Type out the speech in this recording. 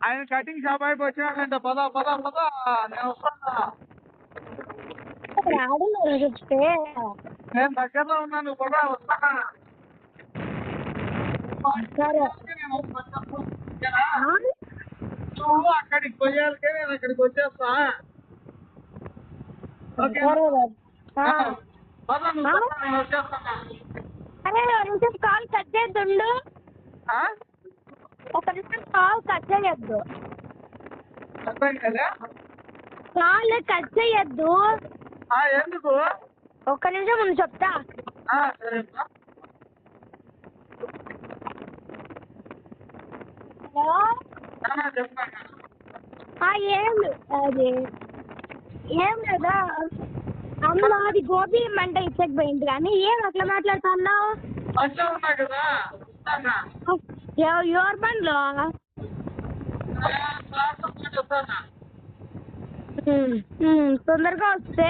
ఆయన cutting shop అయిపోయి వచ్చినాడంట పద పద పద. నేను నేను దగ్గరలో ఉన్నాను పద వస్తాను? నువ్వు అక్కడికి పోయాలికే నేను ఇక్కడికి వచ్చేస్తా. ఓకే. పద నువ్వు నిమిషం కాల్ కట్ చేయొద్దు ఆ? ఒక నిమిషం కాల్ కట్ చేయొద్దు. అర్థం కదా. కాల్ కట్ చేయొద్దు. ఎందుకు? ఒక్క నిమిషం ముందు చెప్తా. హలో? ఏం అది ఏం లేదా? అమ్మ అది గోబీ మంట ఇచ్చకపోయింది కానీ ఏం అట్లా మాట్లాడుతున్నావు? ఎవరి బండ్లో ఉమ్, ఉమ్, తొందరగా వస్తే.